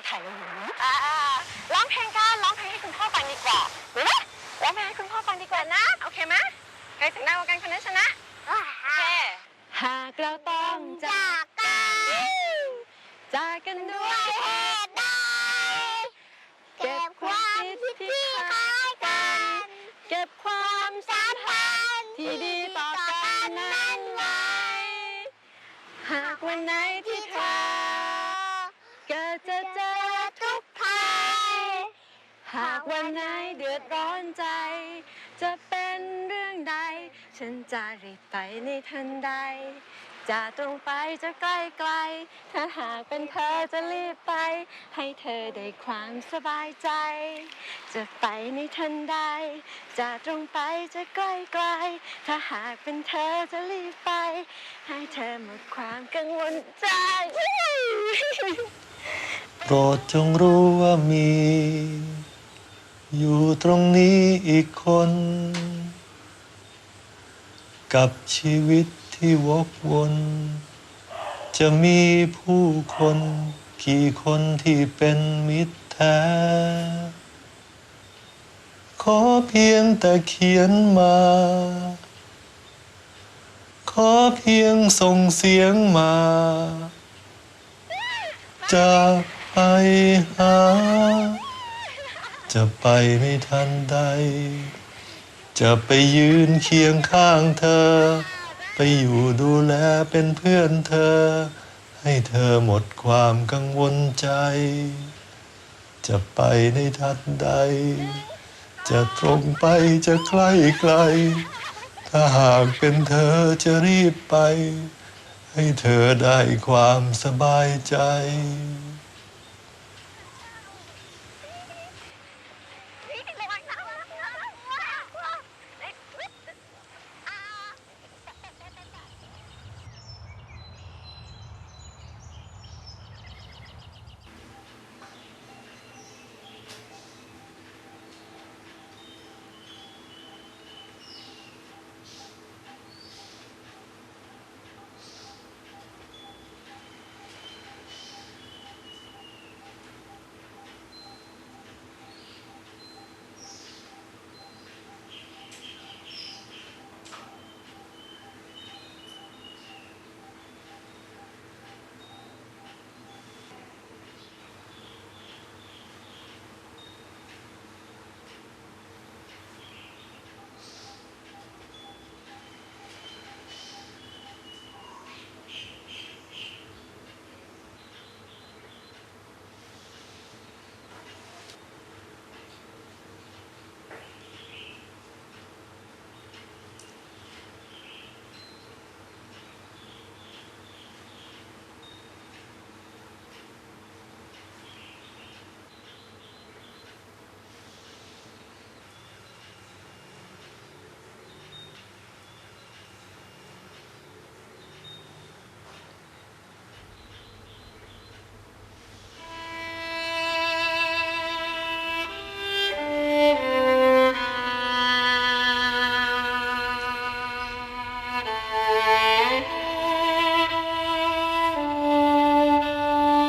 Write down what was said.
างถ่ายอ่าร้องเพลงกันร้องเพลงให้คุณพ่อฟังดีกว่าหรือไหมร้องเพลงให้คุณพ่อฟังดีกว่านะ โอเคไหมใครเสียงดังกว่ากันคนนั้นชนะ โอเค หากเราต้องจากกัน จากกันด้วย จะเจอทุกภัย หากวันไหนเดือดร้อนใจ จะเป็นเรื่องใด ฉันจะรีบไปในทันใด จะตรงไปจะใกล้ไกล ถ้าหากเป็นเธอจะรีบไป ให้เธอได้ความสบายใจ จะไปในทันใด จะตรงไปจะใกล้ไกล ถ้าหากเป็นเธอจะรีบไป ให้เธอหมดความกังวลใจ รดจงรู้ว่ามี อยู่ตรงนี้อีกคน กับชีวิตที่วกวน จะมีผู้คนกี่คนที่เป็นมิตรแท้ ขอเพียงแต่เขียนมา ขอเพียงส่งเสียงมาจะ ไปหา จะไปไม่ทันใด จะไปยืนเคียงข้างเธอ ไปอยู่ดูแลเป็นเพื่อนเธอ ให้เธอหมดความกังวลใจ จะไปในทันใด จะตรงไปจะใกล้ไกล ถ้าหากเป็นเธอจะรีบไป ให้เธอได้ความสบายใจ